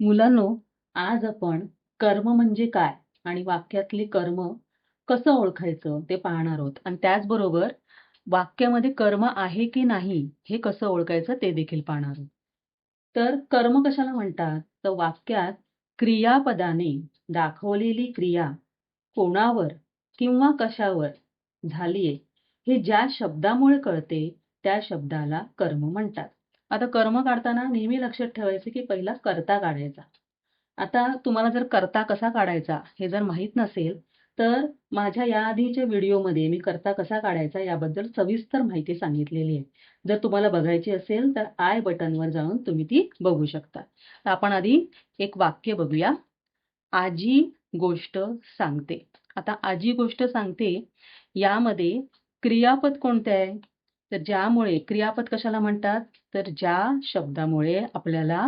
मुलांनो आज आपण कर्म म्हणजे काय आणि वाक्यातले कर्म कसं ओळखायचं ते पाहणार आहोत. आणि त्याचबरोबर वाक्यामध्ये कर्म आहे की नाही हे कसं ओळखायचं ते देखील पाहणार आहोत. तर कर्म कशाला म्हणतात? तर वाक्यात क्रियापदाने दाखवलेली क्रिया कोणावर किंवा कशावर झालीये हे ज्या शब्दामुळे कळते त्या शब्दाला कर्म म्हणतात. आता कर्म काढताना नेहमी लक्षात ठेवायचं की पहिला कर्ता काढायचा. आता तुम्हाला जर कर्ता कसा काढायचा हे जर माहीत नसेल तर माझ्या या आधीच्या व्हिडिओमध्ये मी कर्ता कसा काढायचा याबद्दल सविस्तर माहिती सांगितलेली आहे. जर तुम्हाला बघायची असेल तर आय बटनवर जाऊन तुम्ही ती बघू शकता. तर आपण आधी एक वाक्य बघूया. आजी गोष्ट सांगते. आता आजी गोष्ट सांगते यामध्ये क्रियापद कोणते आहे? तर ज्यामुळे क्रियापद कशाला म्हणतात? तर ज्या शब्दामुळे आपल्याला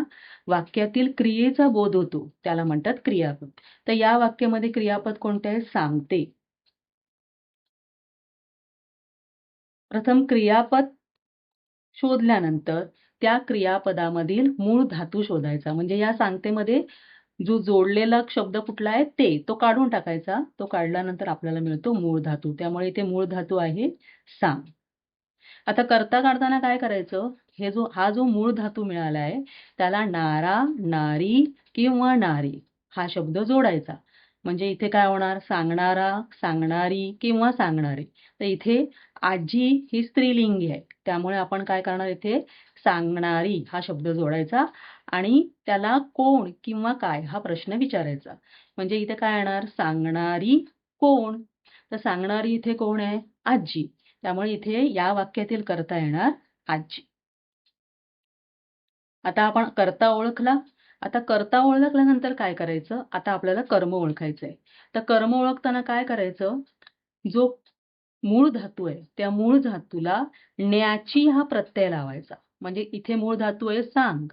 वाक्यातील क्रियेचा बोध होतो त्याला म्हणतात क्रियापद. तर या वाक्यामध्ये क्रियापद कोणते आहे? सांगते. प्रथम क्रियापद शोधल्यानंतर त्या क्रियापदामधील मूळ धातू शोधायचा. म्हणजे या सांगतेमध्ये जो जोडलेला शब्द कुठला आहे? ते. तो काढून टाकायचा. तो काढल्यानंतर आपल्याला मिळतो मूळ धातू. त्यामुळे इथे मूळ धातू आहे सांग. आता करता काढताना काय करायचं? हे जो हा जो मूळ धातू मिळाला आहे त्याला नारा नारी किंवा नारी हा शब्द जोडायचा. म्हणजे इथे काय होणार? सांगणारा सांगणारी किंवा सांगणारे. तर इथे आजी ही स्त्रीलिंगी आहे. त्यामुळे आपण काय करणार इथे? सांगणारी हा शब्द जोडायचा आणि त्याला कोण किंवा काय हा प्रश्न विचारायचा. म्हणजे इथे काय येणार? सांगणारी कोण. तर सांगणारी इथे कोण आहे? आजी. त्यामुळे इथे या वाक्यातील करता येणार आजी. आता आपण करता ओळखला. आता करता ओळखल्यानंतर काय करायचं? आता आपल्याला कर्म ओळखायचं आहे तर कर्म ओळखताना काय करायचं? जो मूळ धातू आहे त्या मूळ धातूला न्याची हा प्रत्यय लावायचा. म्हणजे इथे मूळ धातू आहे सांग.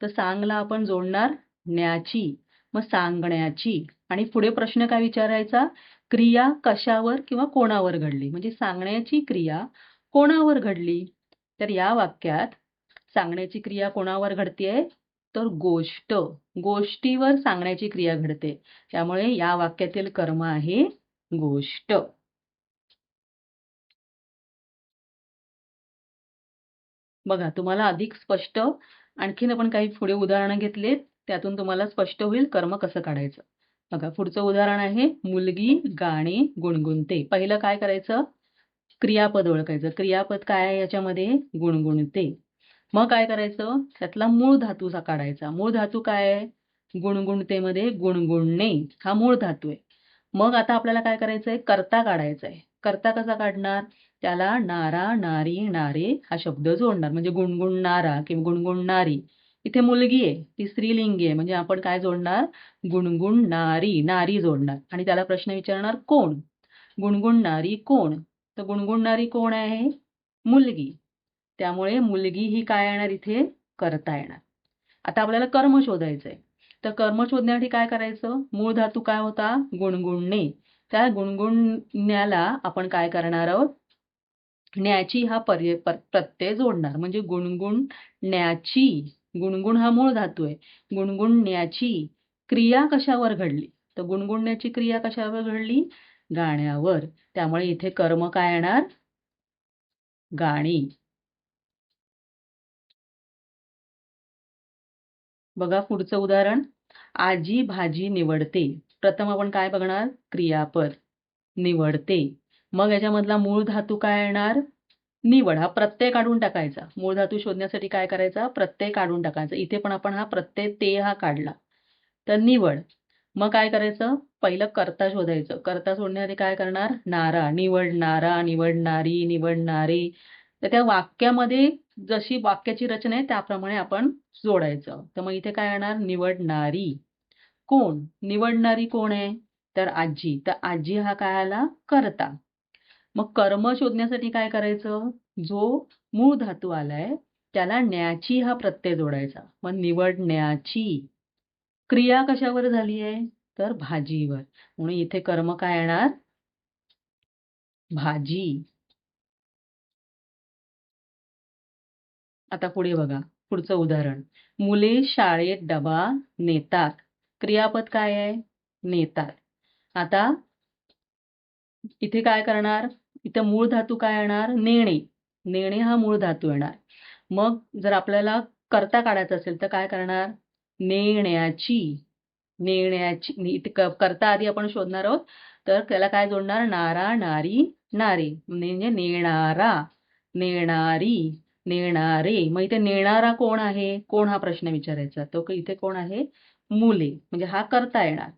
तर सांगला आपण जोडणार न्याची. मग सांगण्याची. आणि पुढे प्रश्न काय विचारायचा? क्रिया कशावर किंवा कोणावर घडली? म्हणजे सांगण्याची क्रिया कोणावर घडली? तर या वाक्यात सांगण्याची क्रिया कोणावर घडतीये? तर गोष्ट. गोष्टीवर सांगण्याची क्रिया घडते. त्यामुळे या वाक्यातील कर्म आहे गोष्ट. बघा तुम्हाला अधिक स्पष्ट आणखीन आपण काही पुढे उदाहरणं घेतलेत त्यातून तुम्हाला स्पष्ट होईल कर्म कसं काढायचं. बघा पुढचं उदाहरण आहे मुलगी गाणे गुणगुणते. पहिलं काय करायचं? क्रियापद ओळखायचं. क्रियापद काय आहे याच्यामध्ये? गुणगुणते. मग काय करायचं? त्यातला मूळ धातू काढायचा. मूळ धातू काय आहे? गुणगुणतेमध्ये गुणगुणणे. हा मूळ धातू आहे. मग आता आपल्याला काय करायचं आहे? कर्ता काढायचा आहे. कर्ता कसा काढणार? त्याला नारा नारी नारे हा शब्द जोडणार. म्हणजे गुणगुणणारा किंवा गुणगुणणारी. इथे मुलगी आहे ती स्त्रीलिंगी आहे. म्हणजे आपण काय जोडणार? गुणगुणणारी नारी जोडणार. आणि त्याला प्रश्न विचारणार कोण? गुणगुणणारी कोण? तर गुणगुणणारी कोण आहे? मुलगी. त्यामुळे मुलगी ही काय येणार इथे? करता येणार. आता आपल्याला कर्म शोधायचंय. तर कर्म शोधण्यासाठी काय करायचं? मूळ धातू काय होता? गुणगुणणे. त्या गुणगुणण्याला आपण काय करणार आहोत? न्याची हा पर्य प्रत्यय जोडणार. म्हणजे गुणगुणण्याची. गुणगुण हा मूळ धातू आहे गुणगुणण्याची क्रिया कशावर घडली? तर गुणगुणण्याची क्रिया कशावर घडली? गाण्यावर. त्यामुळे इथे कर्म काय येणार? गाणी. बघा पुढचं उदाहरण. आजी भाजी निवडते. प्रथम आपण काय बघणार? क्रियापद. निवडते. मग याच्यामधला मूळ धातू काय येणार? निवड हा प्रत्यय काढून टाकायचा. मूळ धातू शोधण्यासाठी काय करायचा? प्रत्यय काढून टाकायचा. इथे पण आपण हा प्रत्यय ते हा काढला. तर निवड. मग काय करायचं? पहिलं कर्ता शोधायचं. कर्ता शोधण्यासाठी काय करणार? नारा. निवडणारा निवडणारी निवडणारे तर त्या वाक्यामध्ये जशी वाक्याची रचना आहे त्याप्रमाणे आपण जोडायचं. तर मग इथे काय येणार? निवडणारी कोण? निवडणारी कोण आहे? तर आजी. तर आजी हा काय आला? करता. मग कर्म शोधण्यासाठी काय करायचं? जो मूळ धातू आलाय त्याला न्याची हा प्रत्यय जोडायचा. मग निवडण्याची क्रिया कशावर झाली आहे तर भाजीवर. म्हणून इथे कर्म काय येणार? भाजी. आता पुढे बघा. पुढचं उदाहरण. मुले शाळेत डबा नेतात. क्रियापद काय आहे? नेतात. आता इथे काय करणार? इथं मूळ धातू काय येणार? नेणे. नेणे हा मूळ धातू येणार. मग जर आपल्याला करता काढायचं असेल तर काय करणार? नेण्याची. नेण्याची. इथे करता आधी आपण शोधणार आहोत. तर त्याला काय जोडणार? नारा नारी नारे. म्हणजे नेणारा. नेणारी. नेणारे. मग इथे नेणारा कोण आहे? कोण हा प्रश्न विचारायचा? तो इथे कोण आहे? मुले. म्हणजे हा करता येणार.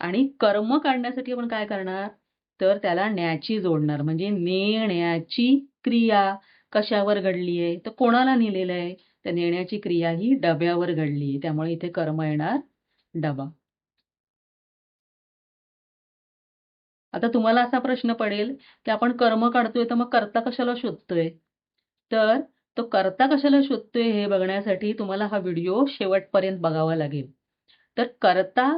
आणि कर्म काढण्यासाठी आपण काय करणार? तर त्याला न्याची जोडणार. म्हणजे नेण्याची क्रिया कशावर घडली आहे तर कोणाला नेलेलं आहे तर नेण्याची क्रिया ही डब्यावर घडली आहे त्यामुळे इथे कर्म येणार डबा. आता तुम्हाला असा प्रश्न पडेल की आपण कर्म काढतोय तर मग कर्ता कशाला शोधतोय? तर तो कर्ता कशाला शोधतोय हे बघण्यासाठी तुम्हाला हा व्हिडिओ शेवटपर्यंत बघावा लागेल. तर कर्ता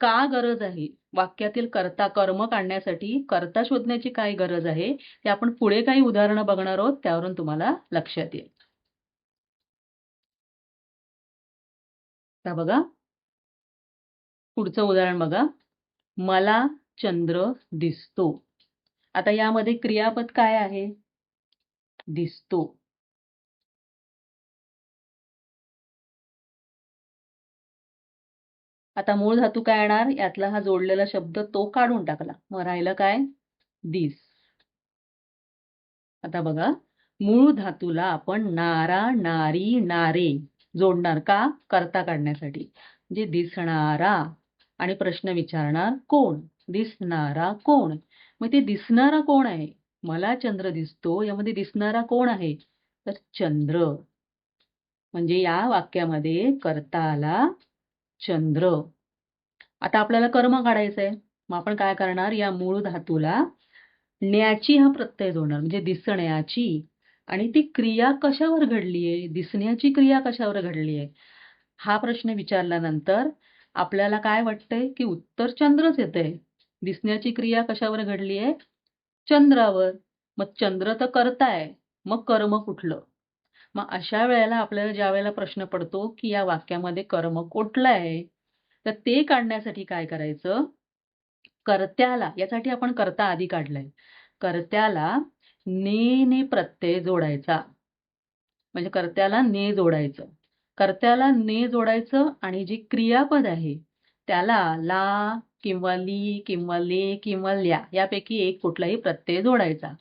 का गरज आहे? वाक्यातील कर्ता कर्म काढण्यासाठी कर्ता शोधण्याची काय गरज आहे? ते आपण पुढे काही उदाहरणं बघणार आहोत त्यावरून तुम्हाला लक्षात येईल. बघा. पुढचं उदाहरण बघा. मला चंद्र दिसतो. आता यामध्ये क्रियापद काय आहे? दिसतो. आता मूळ धातू काय येणार? यातला हा जोडलेला शब्द तो काढून टाकला. मग राहिलं काय? दिस. आता बघा. मूळ धातूला आपण नारा नारी नारे जोडणार का? करता काढण्यासाठी. म्हणजे दिसणारा आणि प्रश्न विचारणार कोण? दिसणारा कोण? मग ते दिसणारा कोण आहे? मला चंद्र दिसतो यामध्ये दिसणारा कोण आहे? तर चंद्र. म्हणजे या वाक्यामध्ये कर्ता आला चंद्र. आता आपल्याला कर्म काढायचं आहे मग आपण काय करणार? या मूळ धातूला न्याची हा प्रत्यय जोडणार. म्हणजे दिसण्याची. आणि ती क्रिया कशावर घडली आहे? दिसण्याची क्रिया कशावर घडली आहे? हा प्रश्न विचारल्यानंतर आपल्याला काय वाटतंय? की उत्तर चंद्रच येतंय. दिसण्याची क्रिया कशावर घडली आहे? चंद्रावर. मग चंद्र तर करताय. मग कर्म कुठलं? मग अशा वेळेला आपल्याला ज्या वेळेला प्रश्न पडतो की या वाक्यामध्ये कर्म कुठलं आहे तर ते काढण्यासाठी काय करायचं? कर्त्याला यासाठी आपण कर्ता आधी काढलाय. कर्त्याला ने ने प्रत्यय जोडायचा. म्हणजे कर्त्याला ने जोडायचं. कर्त्याला ने जोडायचं आणि जी क्रियापद आहे त्याला ला किंवा ली किंवा ले किंवा ल्या यापैकी एक कुठलाही प्रत्यय जोडायचा.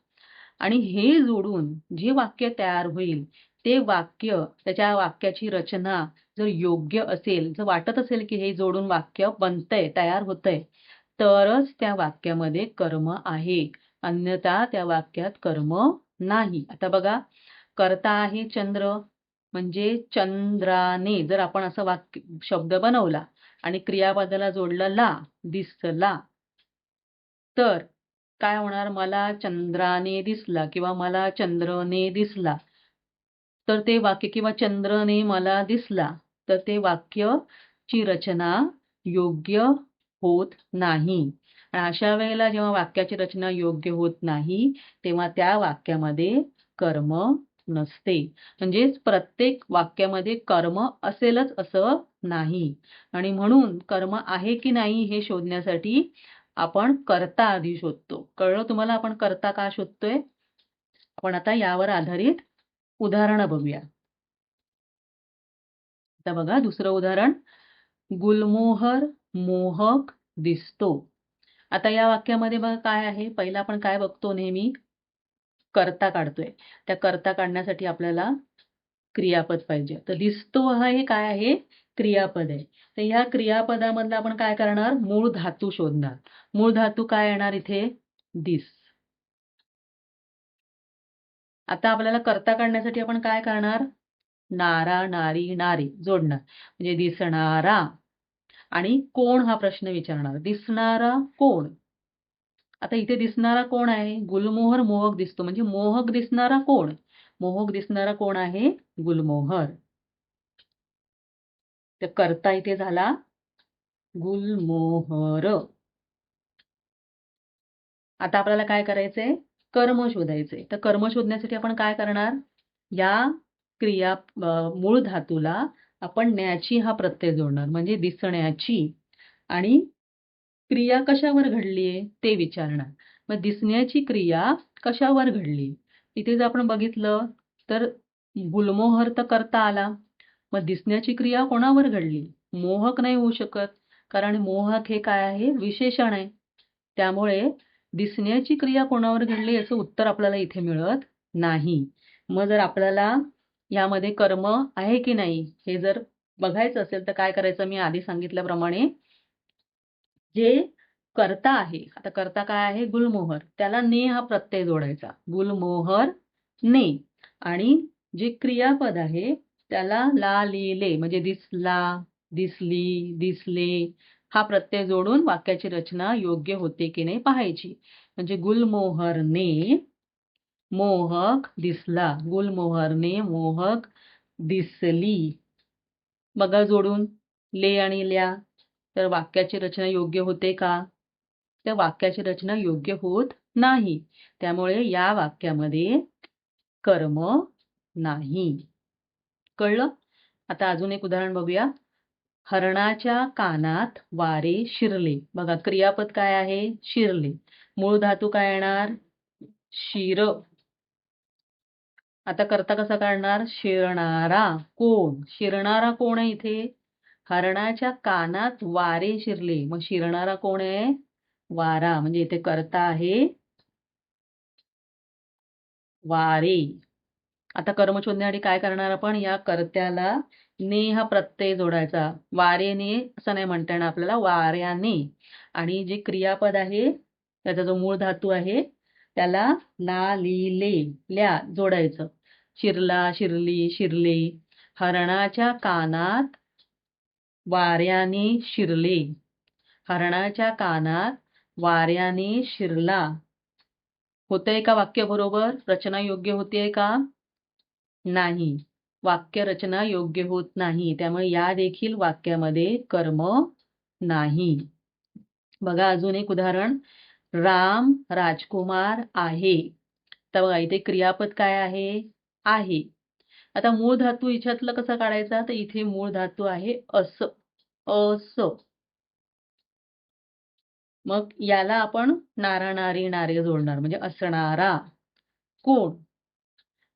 आणि हे जोडून जे वाक्य तयार होईल ते वाक्य त्याच्या वाक्याची रचना जर योग्य असेल जर वाटत असेल की हे जोडून वाक्य बनतंय तयार होतंय तरच त्या वाक्यामध्ये कर्म आहे. अन्यथा त्या वाक्यात कर्म नाही. आता बघा कर्ता आहे चंद्र म्हणजे चंद्राने जर आपण असं वाक्य शब्द बनवला आणि क्रियापदाला जोडला ला दिसला तर काय होणार? मला चंद्राने दिसला किंवा मला चंद्रने दिसला. तर ते वाक्य किंवा चंद्रने मला दिसला तर ते वाक्यची रचना योग्य होत नाही. आणि अशा वेळेला जेव्हा वाक्याची रचना योग्य होत नाही तेव्हा त्या वाक्यामध्ये कर्म नसते. म्हणजेच प्रत्येक वाक्यामध्ये कर्म असेलच असं नाही. आणि म्हणून कर्म आहे की नाही हे शोधण्यासाठी आपण करता आधी शोधतो. कळलं तुम्हाला आपण करता का शोधतोय? आपण आता यावर आधारित उदाहरणं बघूया. आता बघा दुसरं उदाहरण. गुलमोहर मोहक दिसतो. आता या वाक्यामध्ये बघा काय आहे? पहिला आपण काय बघतो नेहमी? कर्ता काढतोय. त्या कर्ता काढण्यासाठी आपल्याला क्रियापद पाहिजे. तर दिसतो हा हे काय आहे? क्रियापद आहे. तर ह्या क्रियापदामधला आपण काय करणार? मूळ धातू शोधणार. मूळ धातू काय येणार इथे? दिस. आता आपल्याला कर्ता काढण्यासाठी आपण काय करणार? नारा नारी नारी जोडणार. म्हणजे दिसणारा. आणि कोण हा प्रश्न विचारणार? दिसणारा कोण? आता इथे दिसणारा कोण आहे? गुलमोहर मोहक दिसतो. म्हणजे मोहक दिसणारा कोण? मोहक दिसणारा कोण आहे? गुलमोहर. तर करता इथे झाला. गुलमोहर. आता आपल्याला काय करायचंय? कर्म शोधायचंय तर कर्म शोधण्यासाठी आपण काय करणार? या क्रिया मूळ धातूला आपण न्याची हा प्रत्यय जोडणार. म्हणजे दिसण्याची. आणि क्रिया कशावर घडलीये? ते विचारणार. मग दिसण्याची क्रिया कशावर घडली? इथे जर आपण बघितलं. तर गुलमोहर तर करता आला. मग दिसण्याची क्रिया कोणावर घडली? मोहक नाही होऊ शकत. कारण मोहक हे काय आहे? विशेषण आहे. त्यामुळे दिसण्याची क्रिया कोणावर घडली याचं उत्तर आपल्याला इथे मिळत नाही. मग जर आपल्याला यामध्ये कर्म आहे की नाही हे जर बघायचं असेल तर काय करायचं? मी आधी सांगितल्याप्रमाणे जे कर्ता आहे आता कर्ता काय आहे? गुलमोहर. त्याला ने हा प्रत्यय जोडायचा. गुलमोहर ने. आणि जे क्रियापद आहे त्याला ला लिहिले म्हणजे दिसला दिसली दिसले. हा प्रत्यय जोडून वाक्याची रचना योग्य होते की नाही पाहायची. म्हणजे गुलमोहरने मोहक दिसला. गुलमोहरने मोहक दिसली. बघा जोडून. ले आणि ल्या. तर वाक्याची रचना योग्य होते का? त्या वाक्याची रचना योग्य होत नाही. त्यामुळे या वाक्यामध्ये कर्म नाही. कळलं? आता अजून एक उदाहरण बघूया. हरणाच्या कानात वारे शिरले. बघा क्रियापद काय आहे? शिरले. मूळ धातू काय येणार? शिर. आता करता कसा काढणार? शिरणारा कोण? शिरणारा कोण आहे इथे? हरणाच्या कानात वारे शिरले. मग शिरणारा कोण आहे? वारा. म्हणजे इथे करता आहे वारे. आता कर्म काय करणार आपण? या कर्त्याला ने हा प्रत्यय जोडायचा. वारेने असं नाही म्हणता येणार आपल्याला वाऱ्याने. आणि जे क्रियापद आहे त्याचा जो मूळ धातू आहे त्याला ला लिले ल्या जोडायचं. शिरला शिरली शिरले. हरणाच्या कानात वाऱ्याने शिरले. हरणाच्या कानात वाऱ्याने शिरला. होतंय का वाक्य बरोबर? रचना योग्य होतीये का? नाही. वाक्यरचना योग्य होत नाही. त्यामुळे या देखील वाक्यामध्ये कर्म नाही. बघा अजून एक उदाहरण. राम राजकुमार आहे. तर बघा इथे क्रियापद काय आहे? आहे. आता मूळ धातू इच्छातलं कसा काढायचा? तर इथे मूळ धातू आहे अस. अस. मग याला आपण नारा नारी नारे जोडणार. म्हणजे असणारा कोण?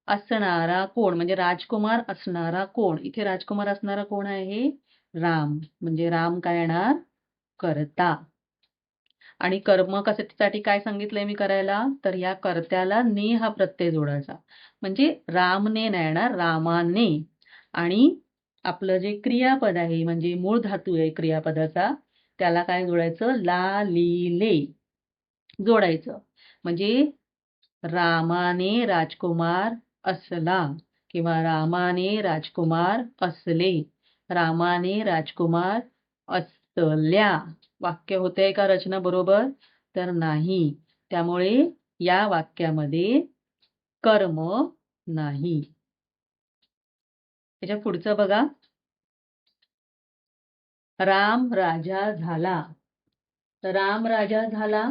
असणारा कोण? म्हणजे राजकुमार असणारा कोण? इथे राजकुमार असणारा कोण आहे? राम. म्हणजे राम काय येणार? करता. आणि कर्म कशासाठी काय सांगितलंय मी करायला? तर या कर्त्याला ने हा प्रत्यय जोडायचा. म्हणजे रामने नाही येणार रामाने. आणि आपलं जे क्रियापद आहे म्हणजे मूळ धातू आहे क्रियापदाचा त्याला काय जोडायचं? ला लिले जोडायचं. म्हणजे रामाने राजकुमार असला किंवा रामाने राजकुमार असले रामाने राजकुमार असल्या. वाक्य होते का रचना बरोबर? तर नाही. त्यामुळे या वाक्यामध्ये कर्म नाही. त्याच्या पुढचं बघा. राम राजा झाला. राम राजा झाला.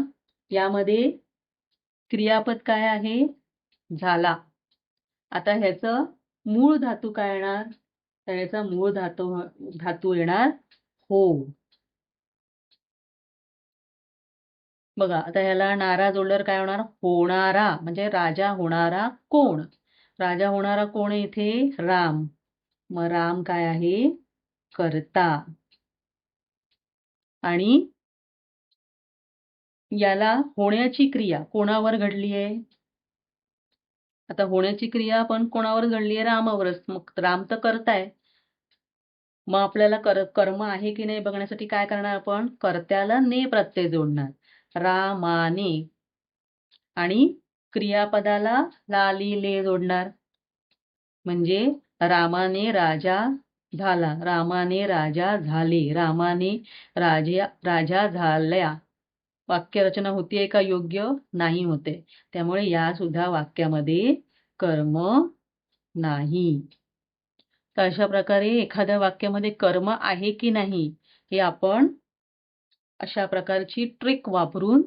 यामध्ये क्रियापद काय आहे? झाला. आता ह्याचं मूळ धातू काय येणार? तर ह्याचा मूळ धातू धातू येणार हो. बघा आता ह्याला नारा जोडल्यावर काय होणार? होणारा म्हणजे राजा होणारा कोण? राजा होणारा कोण इथे? राम. मग राम काय आहे? करता. आणि याला होण्याची क्रिया कोणावर घडली आहे? आता होण्याची क्रिया पण कोणावर घडली आहे? रामावरच. मग राम तर करताय. मग आपल्याला कर कर्म आहे की नाही बघण्यासाठी काय करणार आपण? कर्त्याला ने प्रत्यय जोडणार. रामाने आणि क्रियापदाला लाली ले जोडणार. म्हणजे रामाने राजा झाला. रामाने राजा झाले. रामाने राजा राजा झाल्या. वाक्यरचना होतीये का योग्य? नाही होते. त्यामुळे या सुद्धा वाक्यामध्ये कर्म नाही. तर अशा प्रकारे एखाद्या वाक्यामध्ये कर्म आहे की नाही हे आपण अशा प्रकारची ट्रिक वापरून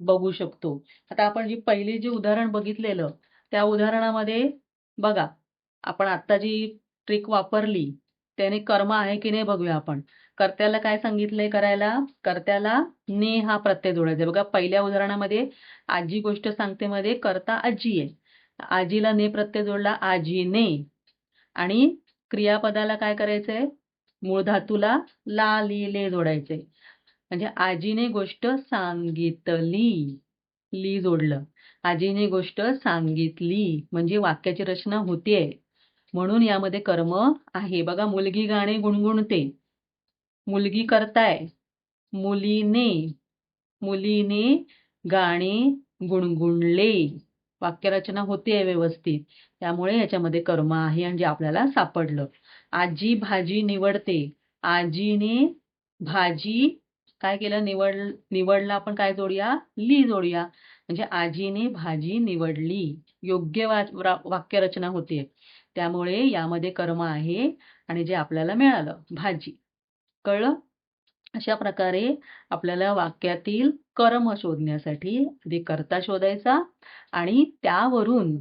बघू शकतो. आता आपण जी पहिले जे उदाहरण बघितलेलं त्या उदाहरणामध्ये बघा आपण आता जी ट्रिक वापरली त्याने कर्म आहे की नाही बघूया आपण. कर्त्याला काय सांगितलंय करायला? कर्त्याला ने हा प्रत्यय जोडायचा आहे. बघा पहिल्या उदाहरणामध्ये आजी गोष्ट सांगते मध्ये कर्ता आजी आहे. आजीला ने प्रत्यय जोडला आजीने आणि क्रियापदाला काय करायचंय? मूळ धातूला ला ली ले जोडायचंय. म्हणजे आजीने गोष्ट सांगितली ली जोडलं. आजीने गोष्ट सांगितली. म्हणजे वाक्याची रचना होतीये. म्हणून यामध्ये कर्म आहे. बघा मुलगी गाणे गुणगुणते. मुलगी करताय. मुलीने मुलीने गाणे गुणगुणले. वाक्यरचना होते व्यवस्थित. त्यामुळे याच्यामध्ये कर्म आहे आणि जे आपल्याला सापडलं. आजी भाजी निवडते. आजीने भाजी काय केलं? निवड निवडला आपण काय जोडूया? ली जोडूया. म्हणजे आजीने भाजी निवडली. योग्य वाक्यरचना होते. त्यामुळे यामध्ये कर्म आहे आणि जे आपल्याला मिळालं भाजी. कळलं? अशा प्रकारे आपल्याला वाक्यातील कर्म शोधण्यासाठी आधी कर्ता शोधायचा आणि त्यावरून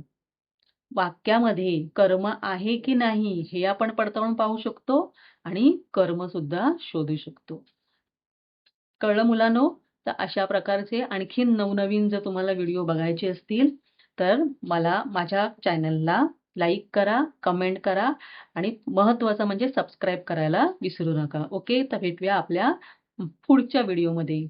वाक्यामध्ये कर्म आहे की नाही हे आपण पडताळून पाहू शकतो आणि कर्म सुद्धा शोधू शकतो. कळलं मुलांनो? तर अशा प्रकारचे आणखीन नवनवीन जर तुम्हाला व्हिडिओ बघायचे असतील तर मला माझ्या चॅनलला लाईक करा कमेंट करा आणि महत्त्वाचं म्हणजे सबस्क्राईब करायला विसरू नका. ओके तर भेटूया आपल्या पुढच्या व्हिडिओमध्ये